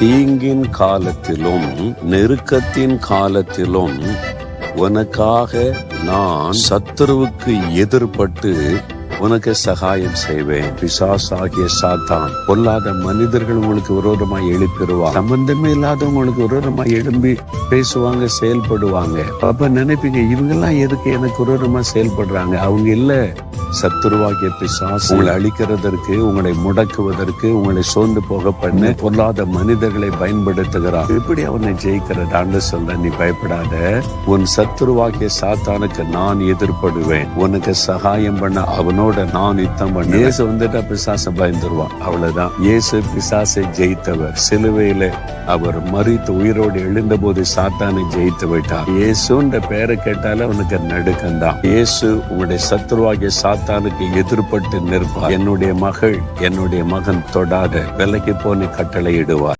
தீங்கின் காலத்திலும் நெருக்கத்தின் காலத்திலும் உனக்காக நான் சத்துருவுக்கு எதிர்பட்டு உனக்கு சகாயம் செய்வேன். பிசாசாகிய சாத்தான் பொல்லாத மனிதர்கள் உங்களுக்கு விரோதமாய் எழுப்பிடுவாங்க சம்பந்தமே இல்லாதவங்களுக்கு விரோதமாய் எழும்பி பேசுவாங்க செயல்படுவாங்க. அப்ப நினைப்பீங்க இவங்கெல்லாம் எதுக்கு எனக்கு விரோதமா செயல்படுறாங்க? அவங்க இல்ல. சத்துருவாகிய பிசாசு உங்களை அழிக்கிறதற்கு உங்களை முடக்குவதற்கு உங்களை சோர்ந்து போக பண்ண பொல்லாத மனிதர்களை பயன்படுத்துகிறார். எப்படி அவனை ஜெயிக்கிறது ஆண்டு சொல்ல நீ பயப்படாத. உன் சத்துருவாகிய சாத்தானுக்கு நான் எதிர்ப்படுவேன் உனக்கு சகாயம் பண்ண அவனோட நான் யுத்தம் பண்ண இயேசு வந்துட்டா பிசாச பயந்துருவான். அவ்வளவுதான். இயேசு பிசாசை ஜெயித்தவர். சிலுவையில அவர் மறித்து உயிரோடு எழுந்த போது சாத்தானை ஜெயித்து விட்டார் இயேசுன்ற பெயரை கேட்டாலே அவனுக்கு நடுக்கம்தான் இயேசு உங்களுடைய சத்துருவாகிய சாத்தானுக்கு எதிர்பட்டு நிற்பார். என்னுடைய மகள் என்னுடைய மகன் தொடாத விலைக்கு போன கட்டளை இடுவார்